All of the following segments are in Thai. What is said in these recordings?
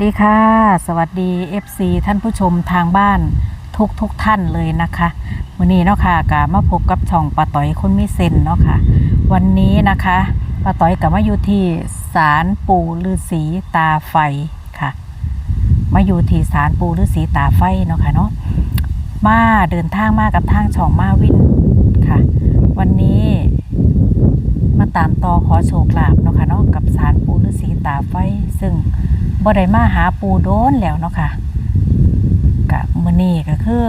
วัสดีค่ะ สวัสดี FC ท่านผู้ชมทางบ้านทุกทุกท่านเลยนะคะวันนี้เนาะค่ะกมาพบกับช่องป้าต้อยคนไมีเซนเนาะค่ะ วันนี้นะคะป้าต้อยกับมาอยู่ที่ศาลปู่ฤาษีตาไฟค่ะ มาอยู่ที่ศาลปู่ฤาษีตาไฟเนาะค่ะเนาะมาเดินทางมากับทางช่องมาวินค่ะ วันนี้มาตามต่อขอโชคลาภเนาะค่ะเนาะกับสารปูฤาษีตาไฟซึ่ง บ่ได้มาหาปูโดนแล้วเนาะค่ะกับมือนี้ก็คือ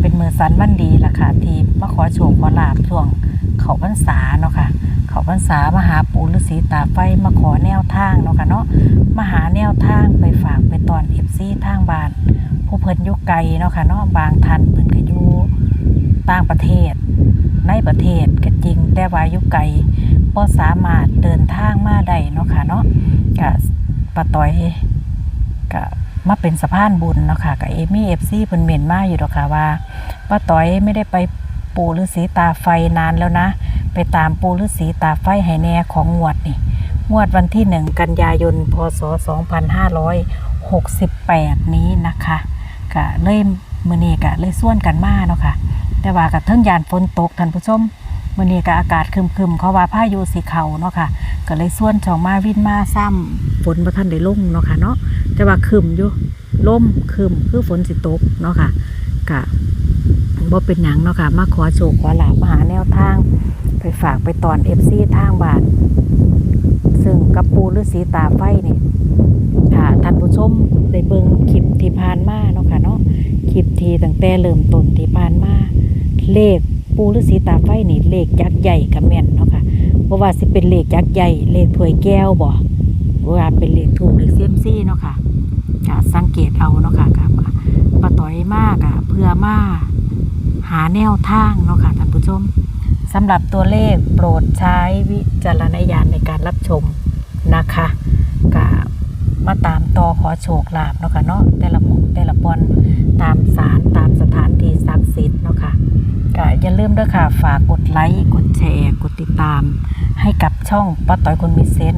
เป็นมือสันวันดีล่ะค่ะ ที่มาขอโชคขอลาภช่วงเขาพรรษาเนาะค่ะเขาพรรษามาหาปูฤาษีตาไฟมาขอแนวทางเนาะค่ะเนาะมาหาแนวทางไปฝากไปตอน FC ทางบ้าน ผู้เพิ่นยู่ไกลเนาะค่ะเนาะบางท่านเพิ่นก็อยู่ต่างประเทศ ในประเทศก็จริงแต่ว่ายู่ไกลบ่สามารถเดินทางมาได้เนาะค่ะเนาะก็ ป้าต้อยก็มาเป็นสะพานบุญเนาะค่ะกับเอมี่เอฟซีเพิ่นเมนมาอยู่ดอกค่ะว่าป้าต้อยไม่ได้ไปปูฤาษีตาไฟนานแล้วนะ ไปตามปูฤาษีตาไฟให้แน่ของงวดนี่งวดวันที่หนึ่งกันยายนพศ 2568 นี้นะคะก็เลยมื้อนีก็เลยส่วนกันมาเนาะค่ะ แต่ว่ากับเทิงยานฝนตกท่านผู้ชม มื้อนี้ก็อากาศครึมๆเขาว่าพายุสิเขาเนาะค่ะ ก็เลยส่วนช่องมาวินมาซ้ำฝนบ่ทันได้ลงเนาะค่ะเนาะแต่ว่าครึมอยู่ลมครึมคือฝนสิตกเนาะค่ะก็บ่เป็นหยังเนาะค่ะมาขอโชคขอลาบมาหาแนวทาง ไปฝากไปตอน FC ทางบานซึ่งกับปูฤาษีตาไฟเนี่ยค่ะท่านผู้ชมได้เบิ่งคลิปที่ผ่านมาเนาะค่ะเนาะคลิปทีตั้งแต่เริ่มต้นที่ผ่านมาเลข ปูฤาษีตาไฟนี่เลขยักษ์ใหญ่กับแม่นเนาะค่ะเพราะว่าสิเป็นเลขยักษ์ใหญ่เลขถ้วยแก้วบ่ว่าเป็นเลขถูกเลขเซียมซี่เนาะค่ะจะสังเกตเอาเนาะค่ะกับปะต่อยมากอะเพื่อมาหาแนวทางเนาะค่ะท่านผู้ชมสำหรับตัวเลขโปรดใช้วิจารณญาณในการรับชมนะคะกับมาตามต่อขอโชคลาภเนาะค่ะเนาะแต่ละหมู่แต่ละบอนตามสารตามสถานที่ศักดิ์สิทธิ์เนาะค่ะก็อย่า ลืมด้วยค่ะ ฝากกดไลค์ กดแชร์ กดติดตาม ให้กับช่องป้าต้อยคนมีเซน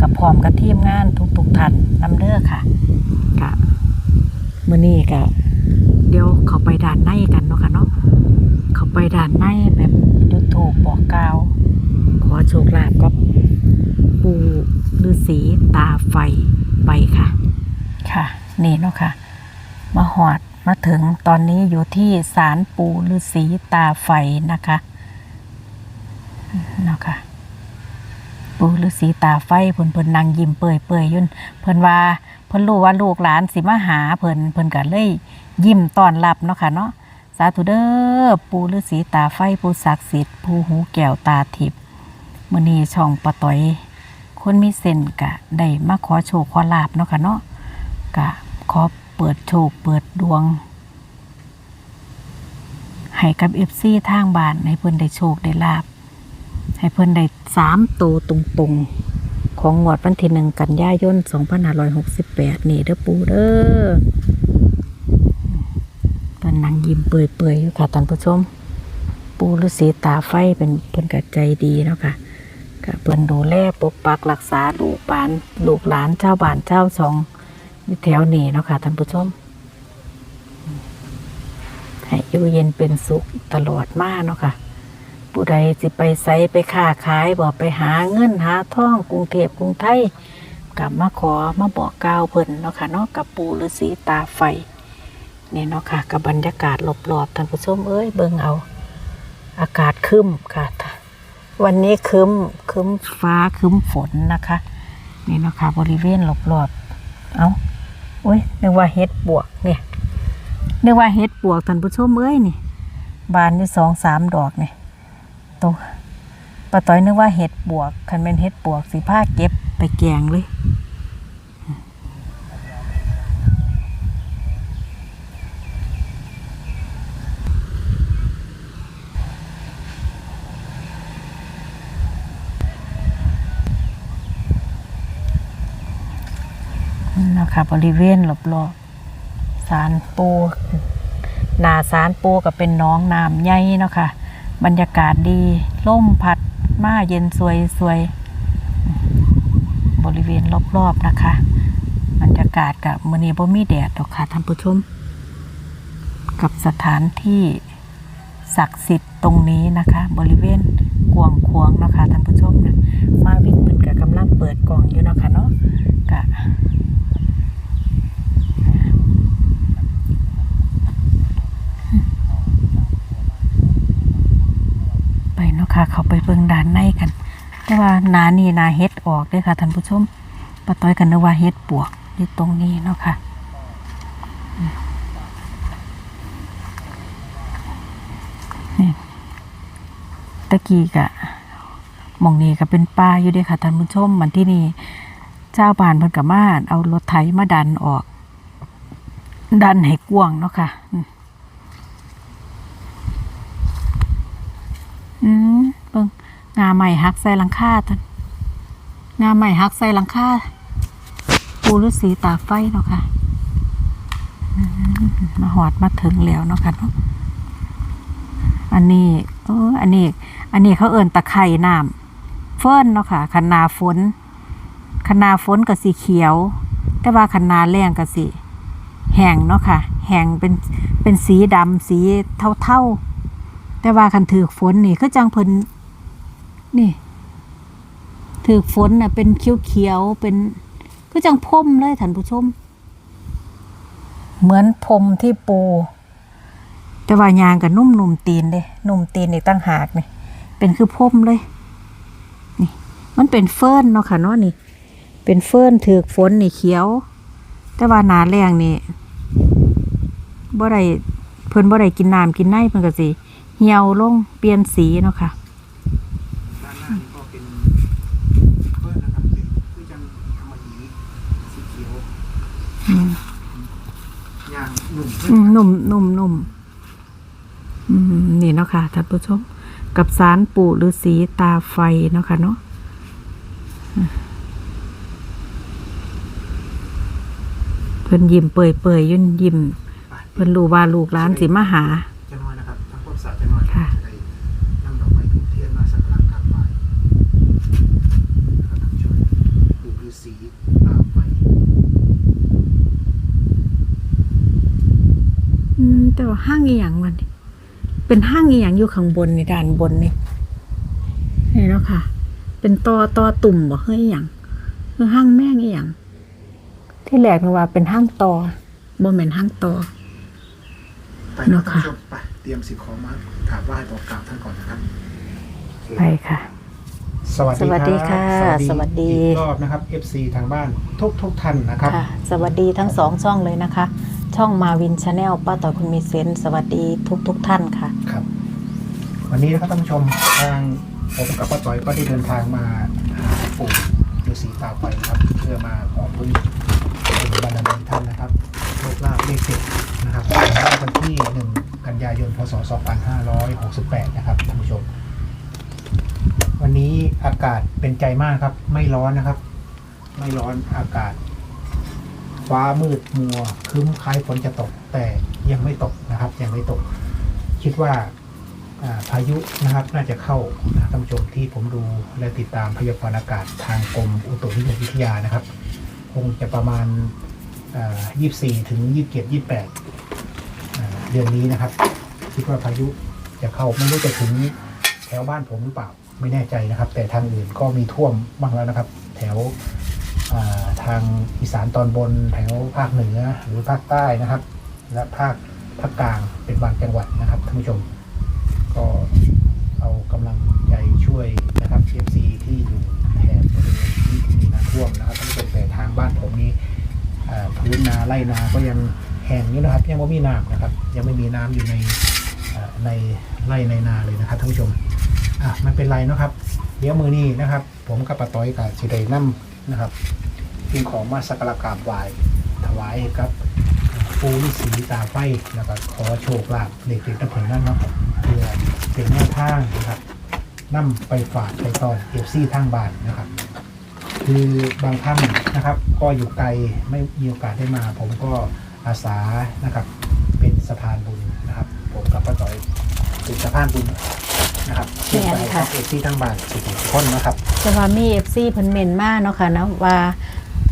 กับพร้อมกับทีมงานทุกๆท่านนำเด้อค่ะกะมื้อนี้ก็เดี๋ยวเขาไปด่านในกันเนาะค่ะเนาะเขาไปด่านในแบบจุดถูกบอกกล่าวขอโชคลาภกับปูฤาษีตาไฟไปค่ะ ค่ะ นี่เนาะค่ะ มาหอด มาถึงตอนนี้อยู่ที่ศาลปู่ฤาษีตาไฟนะคะเนาะค่ะปู่ฤาษีตาไฟเพิ่นเพิ่นนั่งยิ้มเปื่อยเปื่อยยุ่นเพิ่นว่าเพิ่นรู้ว่าลูกหลานสิมาหาเพิ่นเพิ่นก็เลยยิ้มต้อนรับเนาะค่ะเนาะสาธุเด้อปู่ฤาษีตาไฟผู้ศักดิ์สิทธิ์ผู้หูแก้วตาทิพย์มื้อนี้ช่องปะต้อยคนมีเส้นกะได้มาขอโชคขอลาบเนาะค่ะเนาะกะขอ เปิดโชค เปิดดวง ให้กับเอฟซีทางบ้าน ให้เพิ่อนได้โชคได้ลาบ ให้เพิ่อนได้สามโตตรงๆ ของงวดวันที่หนึ่งกันยายน2568นี่เด้อปูเด้อตอนนั่งยิ้มเปื่อยๆอยู่ค่ะท่านผู้ชม ปูฤาษีตาไฟเป็นเพิ่นก็ใจดีเนาะค่ะก็เพิ่อนดูแลปกปักรักษาลูกปาน ลูกหลานเจ้าบ้านเจ้าสอง อยู่แถวนี้เนาะค่ะท่านผู้ชมให้อยู่เย็นเป็นสุขตลอดมาเนาะค่ะ ผู้ใดสิไปไสไปค้าขายบ่ไปหาเงินหาทองกรุงเทพกรุงไทยกลับมาขอมาบอกกล่าวเพิ่นเนาะค่ะเนาะกับปู่ฤาษีตาไฟนี่เนาะค่ะกับบรรยากาศรอบๆท่านผู้ชมเอ้ยเบิ่งเอา อากาศคึมค่ะ วันนี้คึมคึมฟ้าคึมฝนนะคะ นี่เนาะค่ะบริเวณรอบๆเอ้า โอ้ยนึกว่าเฮ็ดบวกเนี่ยนึกว่าเฮ็ดบวกท่านผู้ชมเอ้ยนี่ บานได้สองสามดอกเนี่ยตัวปะต้อยนึกว่าเห็ดบวกคันเป็นเห็ดบวกสีผ้าเก็บไปแกงเลย ค่ะบริเวณรอบๆสารปูหนาสารปูก็เป็นน้องน้ำใหญ่เนาะค่ะ บรรยากาศดีล่มพัดมาเย็นสวยสวยๆบริเวณรอบๆนะคะ บรรยากาศกับมือนี้บ่มีแดดดอกค่ะท่านผู้ชม กับสถานที่ศักดิ์สิทธิ์ตรงนี้นะคะ บริเวณกวางควงนะคะท่านผู้ชมนะมาวินเพิ่นก็กำลังเปิดกล่องอยู่นะคะเนาะกะไปเนาะค่ะ เขาไปเบิ่งด้านในกัน แต่ว่านานี่นาเฮ็ดออกเด้วยค่ะท่านผู้ชมป้าต้อยกันนึกว่าเฮ็ดปวกอยู่ตรงนี้เนาะค่ะนี่ตะกี้กะมองนี้ก็เป็นป่าอยู่ด้ค่ะท่านผู้ชมมันที่นี่เจ้าบ้านเพิ่นก็มาเอารถไถมาดันออก ดันให้กว้างเนาะค่ะ อืมเบิ่งงาใหม่หักใส่หลังคาท่านงาใหม่หักใส่หลังคาปูฤาษีตาไฟเนาะค่ะมาหอดมาถึงแล้วเนาะค่ะเนาะอันนี้เอออันนี้ อันนี้เขาเอิ้นตะไคร่น้ำเฟิร์นเนาะค่ะคนาฝนคนาฝนก็สีเขียว แต่ว่าคนาแรงก็สีแห้งเนาะค่ะแห้งเป็นเป็นสีดำสีเท่าๆ แต่ว่าคันถือฝนนี่คือจังเพิ่นนี่ถือฝนน่ะ เป็นเขียวๆเป็นคือจังพรมเลยท่านผู้ชม เหมือนพรมที่ปู แต่ว่ายางกับนุ่มนุ่มตีนเด้นุ่มตีนอีกตั้งหากนี่เป็นคือพ่มเลย นี่ มันเป็นเฟิร์นเนาะค่ะเนาะนี่ เป็นเฟิร์นถือกฝนนี่เขียว แต่ว่าหนาแรงนี่บ่ได้เพิ่นบ่ได้กินน้ำกินไนเพิ่นก็สิ เหี่ยวลงเปลี่ยนสีเนาะค่ะ ด้านหน้านี่ก็เป็นเพิ่นนะครับเป็นคือจังทำมาหีสีเขียวอืมยางหนุ่มอืมนุ่มนุ่มนุ่มอืมนี่เนาะค่ะท่านผู้ชม กับสารปู่ฤาษีตาไฟเนาะค่ะเนาะเพิ่นยิ้มเปื่อยเปื่อยๆยุ่นยิ้ม เพิ่นรู้ว่าลูกหลานสิมาหา จะน้อยนะครับทั้งความสะอาดจะน้อย ค่ะ จะได้นำดอกไม้ถูกเทียนมาสักการะกราบไหว้นะครับท่านผู้ชมปู่ฤาษีตามไป อืมแต่ว่า ห้างอีหยังมันนี่เป็นห้างอีหยังอยู่ข้างบนในด้านบนนี่นี่เนาะค่ะ เป็นตอตอตุ่มบ่เฮ้ยอีหยังคือห้างแม่งอีหยังที่แรกนึกว่าเป็นห้างตอบ่แม่นห้างตอไปนะเนาะท่านค่ะผู้ชมไปเตรียมสิ่งของมากราบไหว้บอกกล่าวท่านก่อนนะครับ ไปค่ะ สวัสดีสวัสดีค่ะรับสวัสดี อีกรอบนะครับ FC ทางบ้านทุกทุกๆท่านนะครับ ค่ะ สวัสดีทั้งสองช่องเลยนะคะ ช่องมาวินชาแนลป้าต่อยคุณมีเซนส์สวัสดีทุกทุกๆท่านค่ะ ครับ วันนี้นะครับท่านผู้ชมทางผมกับป้าต้อยก็ได้เดินทางมาหาปู่ฤาษีตาไฟครับ เพื่อมาขอพึ่งบารมีท่านนะครับโชคลาภเลขเด็ดนะครับวันที่1กันยายนพศ2568 นะครับท่านผู้ชม วันนี้อากาศเป็นใจมากครับ ไม่ร้อนนะครับ ไม่ร้อนอากาศ ฟ้ามืดมัวคึ้มคล้ายฝนจะตก แต่ยังไม่ตกนะครับ ยังไม่ตก คิดว่าพายุนะครับน่าจะเข้าท่านผู้ชมที่ผมดูและติดตามพยากรณ์อากาศทางกรมอุตุนิยมวิทยานะครับ คงจะประมาณยี่สี่ถึงยี่สิบเดือนนี้นะครับ คิดว่าพายุจะเข้าไม่รู้จะถึงแถวบ้านผมหรือเปล่าไม่แน่ใจนะครับ แต่ทางอื่นก็มีท่วมบ้างแล้วนะครับ แถวา ทางอีสานตอนบนแถวภาคเหนือหรือภาคใต้นะครับ และภาคภาคกลางเป็นบางจังหวัดนะครับท่านผู้ชม ก็เอากำลังใจช่วยนะครับเอฟซีที่อยู่แถบบริเวณที่มีน้ำท่วมนะครับท่านผู้ชมแต่ทางบ้านผมนี้อ่าพื้นนาไร่นาก็ยังแห้งอยู่นะครับ ยังไม่มีน้ำนะครับ ยังไม่มีน้ำอยู่ในในไร่ในนาเลยนะครับท่านผู้ชมอะมันเป็นไรนะครับ เดี๋ยวมือนี้นะครับ ผมกับปาต้อยกับสิเดน้ำนะครับ สิ่งของมาสักการะกราบไหว้ถวายให้กับปูฤาษีตาไฟแล้วก็ขอโชคลาภเด็กๆน้ำผลนั่นเนาะเพื่อเป็นแนวทางนะครับนํไปฝากไปตอนเอฟซีทางบ้านนะครับ คือบางท่านนะครับ ก็อยู่ไกลไม่มีโอกาสได้มา ผมก็อาสานะครับ เป็นสะพานบุญนะครับ ผมกับป้าต่อยเป็นสะพานบุญนะครับแม่นไปค่ะ เอฟซีทางบ้านสิบคนนะครับจะว่ามีเอฟซีเพิ่นเมนมากเนาะค่ะนะว่า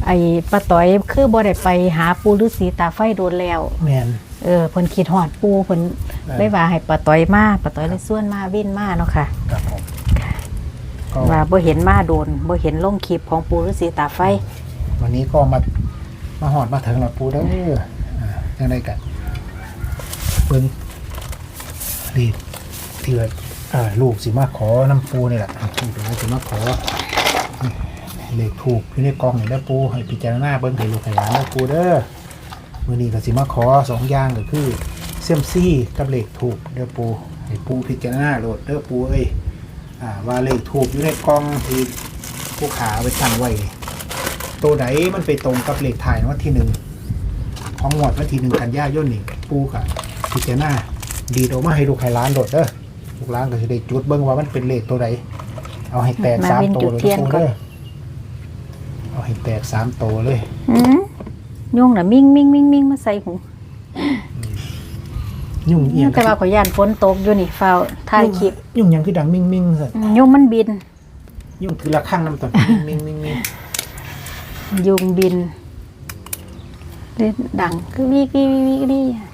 ไอ้ป้าต้อยคือบ่ได้ไปหาปูฤาษีตาไฟโดนแล้ว แมน เออเพิ่นคิดฮอดปูเพิ่นเออเลยว่าให้ป้าต้อยมาป้าต้อยเลยส่วนมาวิ่นมาเนาะค่ะ ครับผมก็ว่าบ่เห็นมาโดนบ่เห็นลงคลิปของปูฤาษีตาไฟ วันนี้ก็มามาหอดมาถึงแล้วปูเด้ออ่ายังไงกันเบิ้งดีที่ว่าอ่าลูกสิมาขอน้ำปูนี่แหละลูกสิมาขอนี่ เลขถูกอยู่ในกล่องนี่แล้วปูให้พิจารณาเบิ้งให้ลูกให้หลานแล้วปูเด้อมื่อนี้ก็สิมาขอสองอย่างก็คือเซียมซี่กับเลขถูกเด้อปูให้ปูพิจารณาโหลดเด้อปูเอ้ยอ่าว่าเลขถูกอยู่ในกล่องที่ผู้ขาไปตั้งไว้ตัวไหนมันไปตรงกับเลขถ่ายวันที่หนึ่งของหมวดวันที่หนึ่งกันยายนนี่ปูกับพิจารณาดีดออกมาให้ลูกให้ร้านโดดเด้อลูกร้านก็จะได้จุดเบิ้งว่ามันเป็นเลขตัวไหนเอาให้แตกสามตัวเลยเทียนปูก่อนเด้อ ให้แตกสามตัวเลยอืมยุงน่ะมิ่งมิ่งมิ่งมิ่งมาใส่หูยุ่งเอียงแต่ว่าขอยย่านฝนตกอยู่นี่ฟ้าวถ่ายคลิปยุ่งยังคือดังมิ่งมิ่งสิอืมยุงมันบิน ยุ่งถือละข้างน้ำตอนมิ่งมิ่งมิ่งยุงบินเล่นดังคือวิกวิกวิกวิก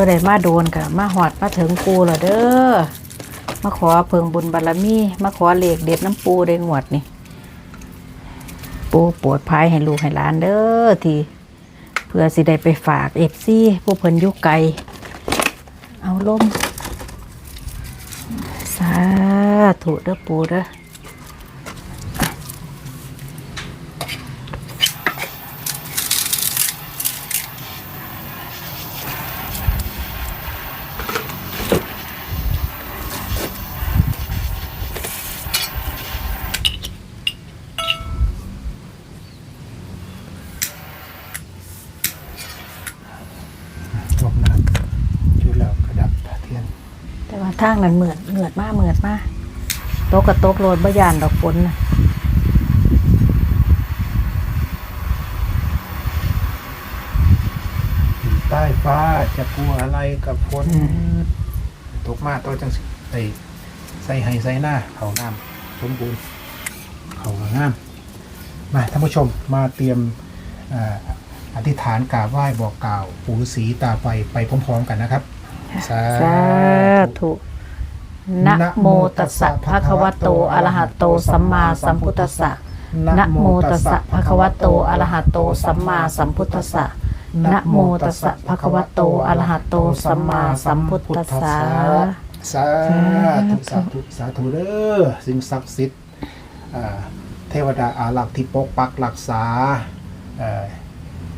บ่ได้มาโดนกะมาหอดมาถึงปูแล้วเด้อมาขอเพิงบุญบารมี มาขอเหลขเด็ดน้ำปูได้งวดนี่ปูปวดภายให้ลูกให้หลานเด้อทีเพื่อสิได้ไปฝากเอฟซีผู้เพิ่นยุกไกลเอาลมสาธุเด้อปูเด้อ จบนะครับจุดแล้วกระดับเทียน แต่ว่า ทางนั้นเหมือดเหมือดมากเหมือดมากตกกระตกโลดบ่ยานดอกฝนน่ะอยู่ใต้ฟ้าจะกลัวอะไรกับฝนตกมาตัวจังสิใส่ใส่ให้ใส่หน้าเขาน้ำสมบูรณ์เขาก็งามมาท่านผู้ชมมาเตรียมอ่าอธิษฐานกราบไหว้บอกกล่าวปู่ฤาษีตาไฟไปพร้อมๆกันนะครับ สาสาธุธุ นะโมตัสสะภะคะวะโตอะระหะโตสัมมาสัมพุทธัสสะนะโมตัสสะภะคะวะโตอะระหะโตสัมมาสัมพุทธัสสะนะโมตัสสะภะคะวะโตอะระหะโตสัมมาสัมพุทธัสสะสาธุสาธุสาธุเด้อสิ่งศักดิ์สิทธิ์เทวดาอารักษ์ที่ปกปักรักษา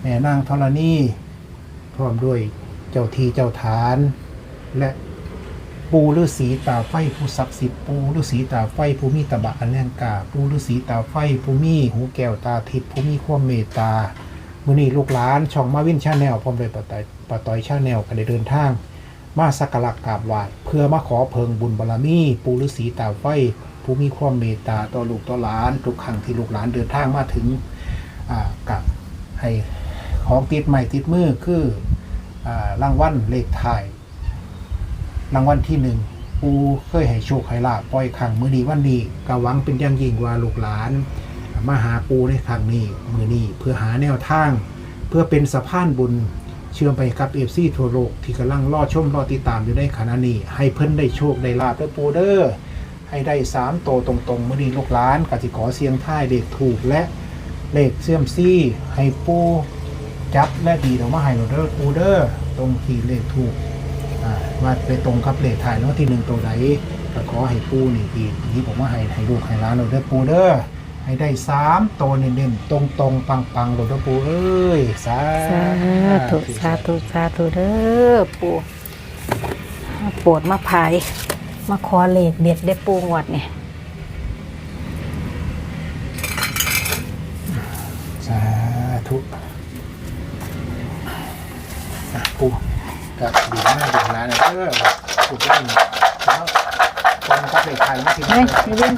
แม่นางธรณีพร้อมด้วยเจ้าที่เจ้าฐาน และ ปูฤาษีตาไฟผู้ศักดิ์สิทธิ์ปูฤาษีตาไฟผู้มีตบะอันแน่นกาปูฤาษีตาไฟผู้มีหูแก้วตาทิพย์ผู้มีความเมตตามื้อนี้ลูกหลานช่องมาวินชาแนลพร้อมด้วยปะตอยปะตอยชาแนลก็ได้เดินทาง มาสักการะกราบไหว้เพื่อมาขอเพิงบุญบารมี ปูฤาษีตาไฟผู้มีความเมตตาต่อลูกต่อหลานทุกครั้งที่ลูกหลานเดินทางมาถึงอ่ากับให้ของติดใหม่ติดมือคืออรางวัลเลขถ่าย รางวัลที่หนึ่งปูเคยให้โชคให้ลาบปล่อยขังมือดีวันดีก็หวังเป็นอย่างยิ่งว่าลูกหลาน มาหาปูในครั้งนี้มือนี้เพื่อหาแนวทาง เพื่อเป็นสะพานบุญ เชื่อมไปกับเอฟซีทั่วโลกที่กำลังรอชมรอติดตามอยู่ในขณะนี้ ให้เพิ่นได้โชคได้ลาบด้วยปูเดอร์ให้ได้สามโตตรงๆมือนี้ลูกหลานกสิขอเสียงท้ายเลขถูกและเลขเสื่อมซี่ให้ปูจับและดีออกมาให้เราเด้อปูเดอร์ตรงที่เลขถูก อ่าว่าไปตรงกับเลขถ่ายแล้วที่หนึ่งตัวไหนก็ขอให้ปูนี่อีกที่ผมว่าให้ให้ลูกให้ร้านเราเด้อปูเด้อให้ได้สามตัวเน้นๆตรงตรงๆปังปังๆเราเด้อปูเอ้ยสาสาธุสาธุสาธุเด้อปู่มาโปวดมาพาย มาขอเลขเด็ดได้ปูงวดเนี่ยสาธุอะปู ก็ดีมากดีร้านนะเด้อปูได้แล้วตรงกับเลขไทยไม่กินเฮ้ยนี่วิน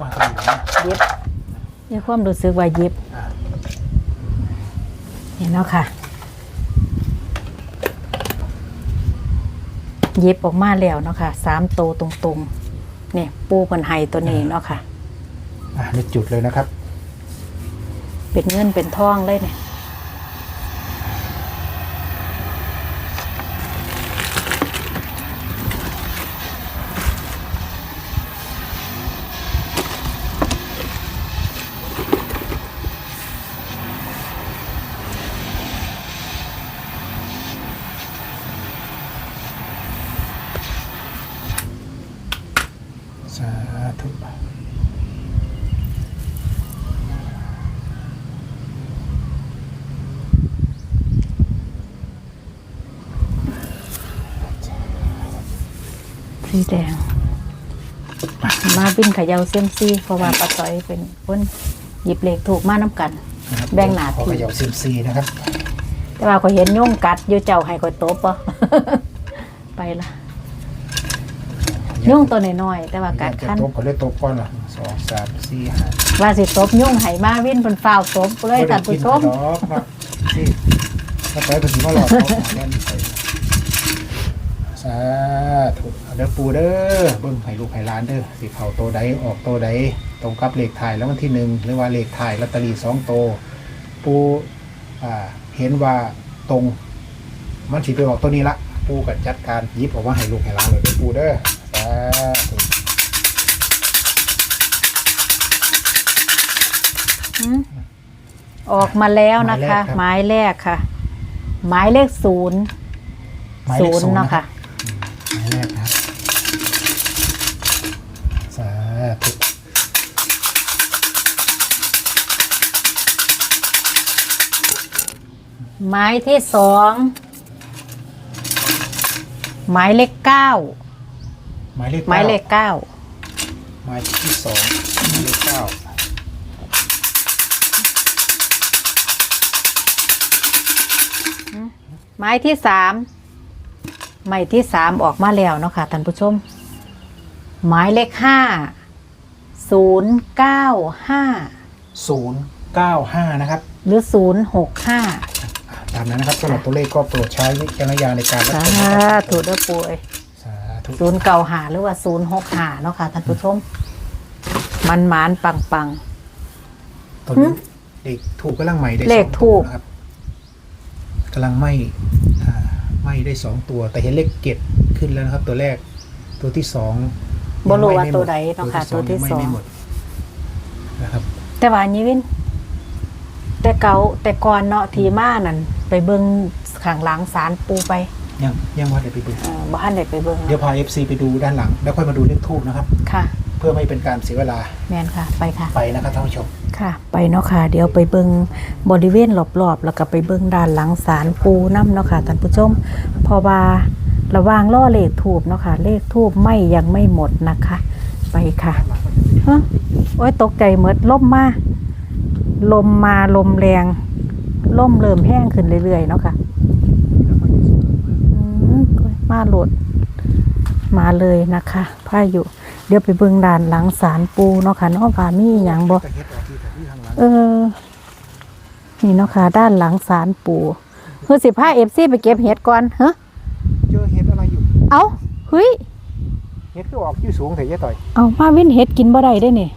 มาตรงนี้นะหยิบมีความรู้สึกว่าหยิบอะนี่เนาะค่ะหยิบออกมาแล้วเนาะค่ะสามตัวตรงๆเนี่ยปูเพิ่นไห้ตัวนี้เนาะค่ะ อะนี่จุดเลยนะครับ เป็นเงินเป็นทองเลยเนี่ย ธุสีแดง มาบินเขยาเซียมซีเพราะว่าป้าต้อยเป็นคนหยิบเลขถูกมาน้ำกันนะครับแบ่งหน้าที่ขอเขย่าซิมซีนะครับ แต่ว่าก็เห็นโยงกัดอยู่เจ้าให้ก็ตบปะไปละโยงตัวน้อยๆแต่ว่ากัดจะขั้นตบก็เลยตบก่อนล่ะสองสามสี่ห้าว่าสิตบโยงให้มาวินเป็นฝ้าวตบเลยท่านผู้ชมบ่ได้กินดอกเนาะที่ถ้าไปเป็นสิมาหลอกเขาแน่นไปสาธุเอาเด้อปูเด้อเบิ่งให้ลูกให้หลานเด้อสิเข้าโตใดออกโตใดตรงกับเลขถ่ายแล้ววันที่หนึ่งหรือว่าเลขถ่ายลอตเตอรี่สองโต ปูอ่าเห็นว่าตรง มันสิไปออกตัวนี้ละปูกับจัดการหยิบออกมาให้ลูกให้หลานเลยเด้อปูเด้อสาธุ อืมออกมาแล้วนะคะ หมายแรกค่ะ หมายเลขศูนย์หมายเลศูขนย์เนาะค่ะหมายแรกนะครับสาธุหมายที่สองหมายเลขเก้า หมายเลขหมายเลขเก้าหมายที่สองหมายเลขเก้าหมายที่สามหมายที่สามออกมาแล้วเนาะค่ะท่านผู้ชม หมายเลขห้าศูนย์เก้าห้าศูนย์เก้าห้านะครับ หรือศูนย์หกห้าตามนั้นนะครับสำหรับตัวเลขก็โปรดใช้วิจารณญาณในการรับสาชมนะครับธุเด้อป่วยสาธุ ศูนย์เก่าหาหรือว่าศูนย์หกหาเนาะค่ะท่านผู้ชม มันหมานปังปังตัวนี้เลขถูกกำลังใหม่ได้เลขสองถูตัวก นะครับกำลังไหม่อ่าไหม่ได้สองตัว แต่เห็นเลขเก็ดขึ้นแล้วนะครับ ตัวแรก ตัวที่สองบ่รู้ว่ายังไหม้ไม่ตัวหมใดเนาะค่ะตัวที่ยังไหม้สองไม่หมดนะครับ แต่ว่านี้วิน แต่เก่าแต่ก่อนเนาะทีมานั่นไปเบิ่งข้างหลังสารปูไป ยังยังว่าเดี๋ยวไปดูเออบ่ทันได้ไปเบิ่งเดี๋ยวพา FC ไปดูด้านหลัง แล้วค่อยมาดูเลขทูบนะครับ ค่ะ เพื่อไม่เป็นการเสียเวลาแม่นค่ะ ไปค่ะ ไปนะครับท่านผู้ชม ค่ะ ไปเนาะค่ะ เดี๋ยวไปเบิงบริเวณรอบๆ แล้วก็ไปเบิงด้านหลังศาลปูน้ำเนาะค่ะท่านผู้ชม เพอว่าระหว่างล่อเลขทูบเนาะค่ะ เลขทูบไม่ยังไม่หมดนะคะ ไปค่ะฮะโอ้ยตกใจเมดล่มมา ลมมาลมแรงล่มเริ่มแห้งขึ้นเรื่อยๆเนาะค่ะอื มมาโหลดมาเลยนะคะพายุเดี๋ยวไปเบิงด้านหลังศาลปูเนาะค่ะเนาะว่ามีอหย่างบ่แต่เฮ็ดออกที่แต่ที่ทางหลังเออ นี่เนาะค่ะ ด้านหลังศาลปู่คือสิบห้าเอฟซีไปเก็บเห็ดก่อนฮะเจอเฮ็ดอะไรอยู่ เอาเฮ้ยเฮ็ดก็ออกอยู่สูงแต่ยะต่อย เอามาวินเห็ดกินบ่ได้ได้เนี่ย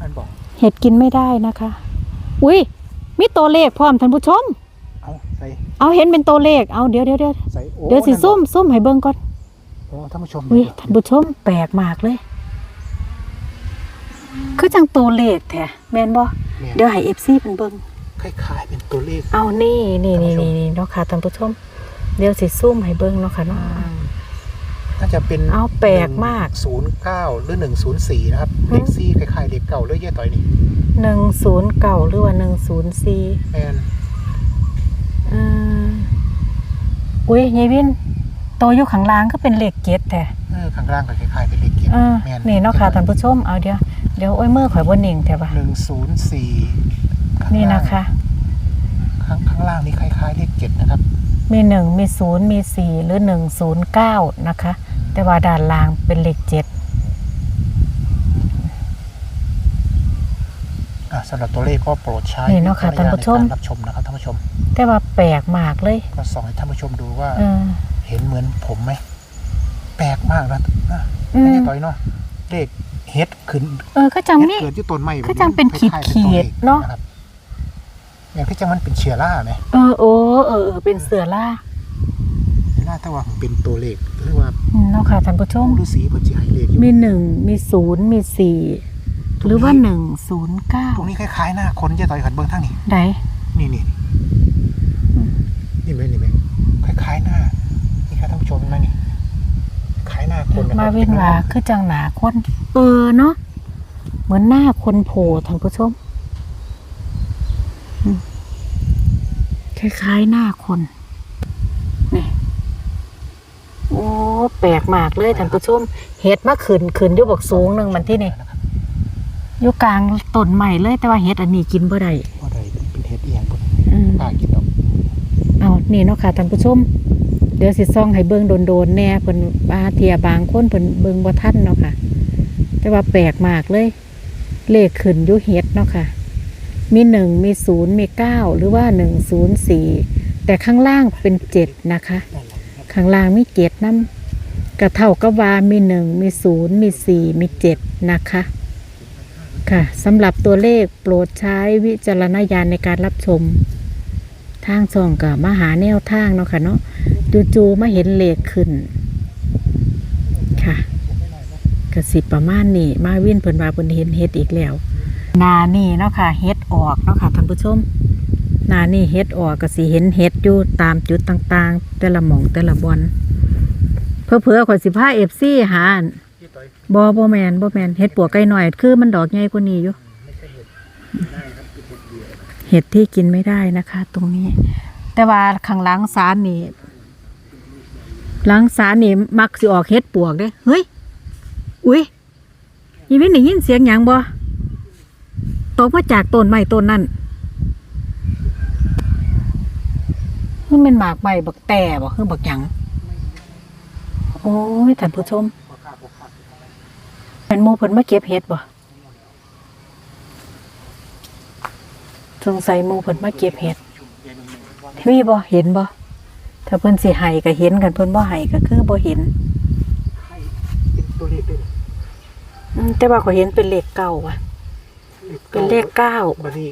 อันบอกเห็ดกินไม่ได้นะคะ อุ้ยมีตัวเลขพร้อมท่านผู้ชมเอาใส่เอาเห็นเป็นตัวเลข เอาเดี๋ยวเดี๋ยวเดี๋ยวใส่โอ้เดี๋ยวสินั่นซุ่มซุ่มให้เบิ่งก่อนโอ้ท่านผู้ชมอุ้ยท่านผู้ชมแปลกมากเลย คือจังตัวเลขแท้แม่นบ่เนี่ยเดี๋ยวให้เอฟซีเพิ่นเบิ่งคล้ายๆเป็นตัวเลข เอานี่นี่นี่ท่านผู้ชมนี่นี่เนาะค่ะท่านผู้ชม เดี๋ยวสิซุ่มให้เบิ่งเนาะค่ะเนาะน่าจะเป็นเอาแปลกมากศูนย์เก้าหรือหนึ่งศูนย์สี่นะครับหืมเลขซี่คล้ายๆเลขเก่าเลยยะต่อยนี่หนึ่งศูนย์เก่าหรือว่าหนึ่งศูนย์สี่แมน อุ้ยยายวินโตอยู่ข้างล่างก็เป็นเหล็กเกตแต่เออข้างล่างก็คล้ายๆเป็นเลขเกียรเออแมนนี่เนาะค่ะท่านผู้ชมเอาเดี๋ยวเดี๋ยวโอ้ยเมื่อข่อยบนเน่งแต่ว่าหนึ่งศูนย์สี่นี่นะคะ ข้างข้างล่างนี่คล้ายๆเลขเจ็ดนะครับมีหนึ่งมีศูนย์มีสี่หรือหนึ่งศูนย์เก้านะคะ แต่ว่าด้านล่างเป็นเลขเจ็ด อะสำหรับตัวเลขก็โปรดใช้นี่เนาะค่ะวิจรณญณท่านผู้ชมในการรับชมนะครับท่านผู้ชม แต่ว่าแปลกมากเลยก็ส่องให้ท่านผู้ชมดูว่า เออ เห็นเหมือนผมไหม แปลกมากนะอะอืไม่มใช่ต่อยเนาะเลขเฮ็ดขึ้นเออก็จังเฮ็ดนี่ เกิดที่ต้นไม้ก็จังเป็นขีดคล้ายๆเป็นตัวลขขีดเนาะ ครับอย่างที่จังมันเป็นเชื้อราไหมเออโอ้เออเออเป็นเสือล่าเชื้อราแต่ว่ามันเป็นตัวเลขหรือว่าอืมเนาะค่ะท่านผู้ชม ฤาษีเพิ่นสิให้เลขอยู่มีหนึ่งมีศูนย์มีสี่ หรือว่าหนึ่งศูนย์เก้าตรงนี้คล้ายๆหน้าคนเจ๊ต่อยขันเบิ้งทางนี้ไหนนี่นี่นี่ไหมนี่ไหมคล้ายๆหน้านี่ครับท่านผู้ชมเห็นไหมนี่คล้ายหน้าคนนะครับมาเว้นว่าคือจังหนาคนเออเนาะเหมือนหน้าคนโผล่ท่านผู้ชมอืมคล้ายๆหน้าคนนี่โอ้แปลกมากเลยท่านผู้ชมเห็ดมาขึ้นขึ้นอยู่บอกสูงหนึ่งมันที่นี่ อยู่กลางต้นใหม่เลยแต่ว่าเห็ดอันนี้กินบ่ได้ว่าใดเป็นเห็ดเอียงบนอืมกล้ากินดอกเอานี่เนาะค่ะท่านผู้ชม เดี๋ยวสิซ่องให้เบิ่งโดนๆแน่เพิ่นบาเทียบางคนเพิ่นเบิ่งบ่ทันเนาะค่ะ แต่ว่าแปลกมากเลย เลขขึ้นอยู่เฮ็ดเนาะค่ะ มีหนึ่งมีศูนย์มีเก้าหรือว่าหนึ่งศูนย์สี่แต่ข้างล่างเป็นเจ็ดนะคะข้างล่างมีเจ็ดน้ำกระเท่ากับว่ามีหนึ่งมีศูนย์มีสี่มีเจ็ดนะคะ ค่ะสำหรับตัวเลขโปรดใช้วิจารณญาณในการรับชม ทางช่องกับมาหาแนวทางเนาะค่ะเนาะจู่ๆมาเห็นเลขขึ้น ค่ะกระสิประมาณนี้มาวินเพิ่นว่าเพิ่นเห็นเฮ็ดอีกแล้วนานี่เนาะค่ะเฮ็ดออกเนาะค่ะท่านผู้ชมนานี่เฮ็ดออกก็สิเห็นเฮ็ดอยู่ตามจุดต่างๆ แต่ละหม่องแต่ละบอนเพื่อเผื่อขอสิพา FC หาอั่น ต่อยบ่บ่แมนบ่แมนเฮ็ดปวกไก่หน่อย คือมันดอกใหญ่กว่านี้อยู่ไม่ใช่เห็ดได้ครับเป็นเห็ดเดียวเห็ดที่กินไม่ได้นะคะ ตรงนี้ แต่ว่าข้างหลังสารนี่หลังสารนี่มักสิออกเห็ดปวกเด้เฮ้ยอุ้ยยีวินได้ยินเสียงหยังบ่ตกมาจากต้นไม้ต้นนั่นมันเป็นหมากใบบักแต่บ่คือบักหยังโอ้ยท่านผู้ชม พอข้าวพอข้าว เป็นหมูเพิ่นมาเก็บเห็ดบ่สงสัยหมูเพิ่นมาเก็บเห็ดยายนงเนยว่ามีบ่เห็นบ่ถ้าเพิ่นสิให้ก็เห็นกันเพิ่นบ่ให้ก็คือบ่เห็นให้เป็นตัวเลขด้วยอืมแต่ว่าก็เห็นเป็นเลขเก้าว่ะ เป็นเลขเก้าบัดนี้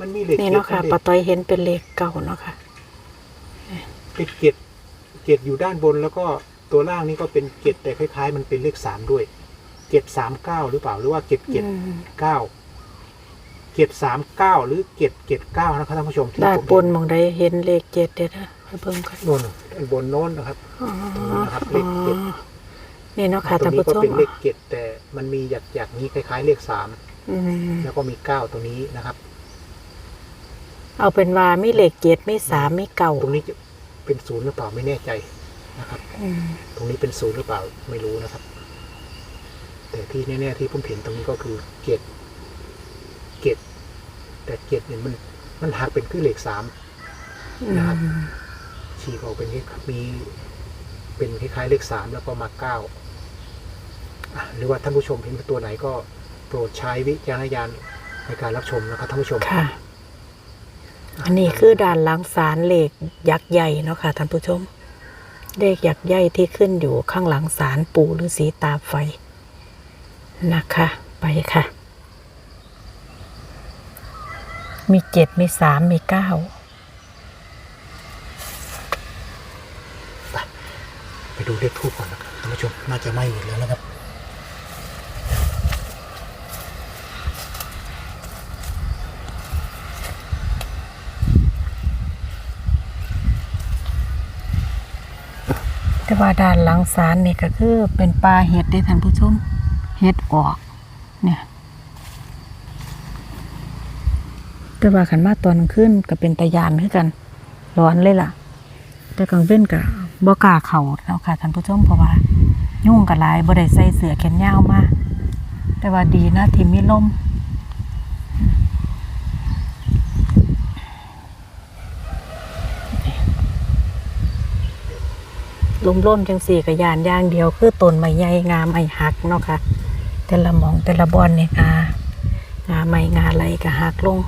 มันมีเลขนี่เนาะค่ะจ็ดป้าต้อยเห็นเป็นเลขเก้าเนาะค่ะเป็นเจ็ดเจ็ดอยู่ด้านบนแล้วก็ตัวล่างนี่ก็เป็นเจ็ดแต่คล้ายๆ มันเป็นเลขสามด้วย เจ็ดสามเก้าหรือเปล่าหรือว่าเจ็ดเจ็ดอืมเก้าเจ็ดสามเก้าหรือเจ็ดเจ็ดเก้านะครับท่านผู้ชมที่ด้านผมบนหมองใดเห็นเลขเจ็ดเด้อนะไปเบิ่งกันโน่นด้านบนโน้นนะครับ อ๋อนะครับเลขเจ็ด นี่เนาะค่ะตรท่านงนี้ผู้ก็ชมเป็นเลขเจ็ดแต่มันมีหยักหยักๆนี้คล้ายๆเลขสามอืมแล้วก็มีเก้าตรงนี้นะครับ เอาเป็นว่ามีเลขเจ็ดมีสามมีเก้าตรงนี้จะเป็นศูนย์หรือเปล่าไม่แน่ใจนะครับ อืมตรงนี้เป็นศูนย์หรือเปล่าไม่รู้นะครับ แต่ที่แน่ๆที่ผมเห็นตรงนี้ก็คือเกตเกตแต่เกตเนี่ยมันมันหักเป็นคือเลขสามนะครับฉีกออกเป็นคล้ายมีเป็นคล้ายๆเลขสามแล้วก็มาเก้าอะหรือว่าท่านผู้ชมเห็นเป็นตัวไหนก็โปรดใช้วิจารณญาณในการรับชมนะครับท่านผู้ชมค่ะ อันนี้คือด่านหลังสารเหล็กยักษ์ใหญ่เนาะค่ะท่านผู้ชมเลขยักษ์ใหญ่ที่ขึ้นอยู่ข้างหลังสารปู่ฤาษีตาไฟ นะคะ ไปค่ะ มีเจ็ดมีสามมีเก้าไปดูเลขทูปก่อนนะครับท่านผู้ชมน่าจะไหม้หมดแล้วนะครับแต่ว่าด้านหลังสารนี่ก็คือเป็นปลาเห็ดได้ท่านผู้ชม เห็ดออกเนี่ย แต่ว่าขันมาตอนขึ้นก็เป็นตะยานคือกัน ร้อนเลยล่ะ แต่กลางเว้นก็บ่กาเข่าแล้วค่ะท่านผู้ชมเพราะว่า ยุ่งกับลายบ่ได้ใส่เสือแขนยาวมาแต่ว่าดีนะที่มีลมลมล่มจังสี่กับยานย่างเดียวคือต้นไม้ใหญ่งามไม้หักเนาะค่ะ แต่ละหมองแต่ละบอนเนี่ยงางาไม้งาอะไหลก็หักลง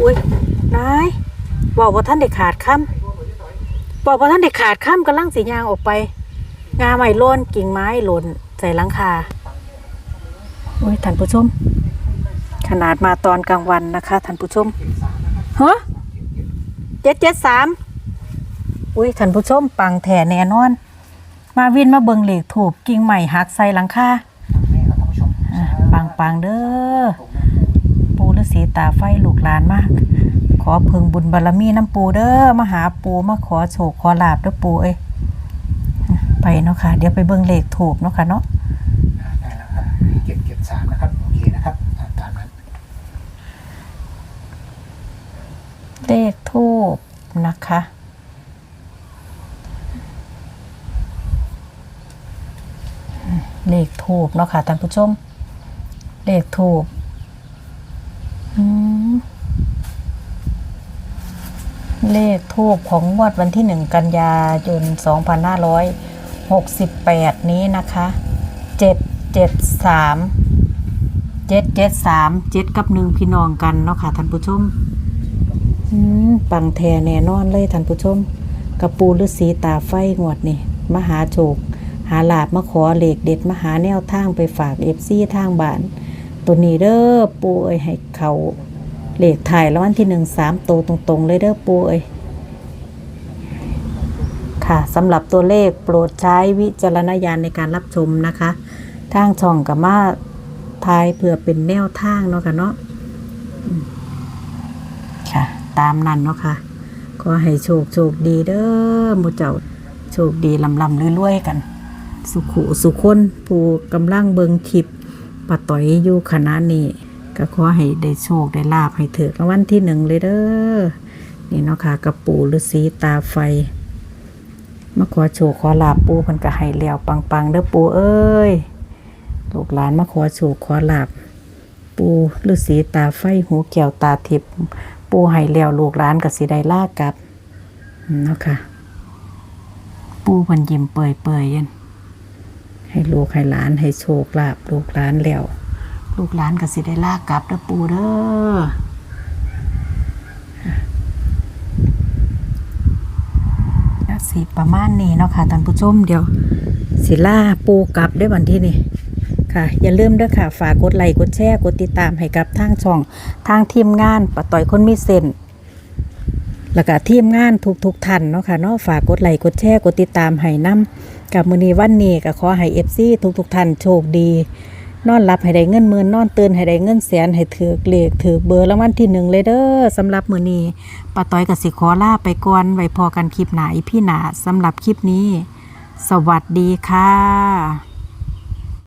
อุ้ยนายบอกว่าท่านเด็กขาดคำบอกว่าท่านเด็กขาดคำกำลังสียางออกไป งาไม้โล่นกิ่งไม้หล่นใส่หลังคาอุ้ยท่านผู้ชม ขนาดมาตอนกลางวันนะคะท่านผู้ชมฮะเจ็ดเจ็ดสามอุ้ยท่านผู้ชมปังแถแน่นอน มาวินมาเบิงเหล็กถูกกิ่งใหม่หักใส่หลังคานี่ครับท่านผู้ชมอะปังปังๆเด้อ ปูฤาษีตาไฟลูกหลานมากขอพึงบุญบารมีน้ำปูเด้อมาหาปูมาขอโชคขอลาบเด้อปูเอ้ยไปเนาะค่ะ เดี๋ยวไปเบิ่งเลขถูกเนาะค่ะเนาะได้แล้วครับเก็บเก็บสามนะครับโอเคนะครับอ่าตามนั้นเลขทูบนะคะ เลขทูบเนาะค่ะท่านผู้ชม เลขทูบอืมเลขทูบของงวดวันที่หนึ่งกันยายน 2568 นี้นะคะเจ็ดเจ็ดสามเจ็ดเจ็ดสามเจ็ดกับหนึ่งพี่น้องกันเนาะค่ะท่านผู้ชมปังแทแน่นอนเลยท่านผู้ชม กระปูฤาษีตาไฟงวดนี่มหาโชค หาลาบมาขอเหล็กเด็ดมาหาแนวทางไปฝากเอฟซีทางบ้าน ตัวนี้เด้อปูเอ้ยให้เขาเหล็กถ่ายแล้ววันที่หนึ่งสามตัวตรงๆ เลยเด้อปูเอ้ยค่ะสำหรับตัวเลขโปรดใช้วิจารณญาณในการรับชมนะคะ ทางช่องกับมาทายเพื่อเป็นแนวทางเนาะค่ะเนาะค่ะ ตามนั้นเนาะค่ะก็ให้โชคโชคดีเด้อมูเจ้าโชคดีลำลำรวยๆกัน สุขุสุคนผู้กำลังเบิงคลิปปะต่อยอยู่ขณะนี้ ก็ขอให้ได้โชคได้ลาบให้เถิดรางวัลที่หนึ่งเลยเด้อนี่เนาะค่ะกระปูฤาษีตาไฟมาขอโชคขอลาบปูเพันก็ให้เลี้ยวปังๆเด้อปูเอ้ยลูกหลานมาขอโชคขอลาบปูฤาษีตาไฟหูแก้วตาทิพย์ปูให้แล้วลูกหลานกับสิได้ลากลับเนาะค่ะปูเพันยิ้มเปื่อยเปื่อยๆยัน ให้ลูกให้หลานให้โชคลาบลูกหลานแล้ว ลูกหลานกับสิได้ลากกลับเด้อปูเด้อสิประมาณนี้เนาะค่ะท่านผู้ชมเดี๋ยว สิล่าปูกลับได้วันที่นี่ค่ะ อย่าลืมด้วยค่ะ ฝากกดไลค์กดแชร์กดติดตามให้กับทางช่อง ทางทีมงานปะต่อยคนมีเส้น แล้วก็ทีมงานทุกทุกๆท่านเนาะค่ะเนาะฝากกดไลค์กดแชร์กดติดตามให้นํกับมือนีวันนี้ก็ขอให้เอฟซีทุกทุกๆท่านโชคดี นอนหลับให้ได้เงินหมื่นนอนตื่นให้ได้เงินแสนให้ถือเลขถือเบอร์รางวัลที่หนึ่งเลยเด้อสำหรับมือนี้ปะต้อยกับสิขอลาไปก่อนไว้พอกันคลิปหนาอีพี่หนาสำหรับคลิปนี้ สวัสดีค่ะ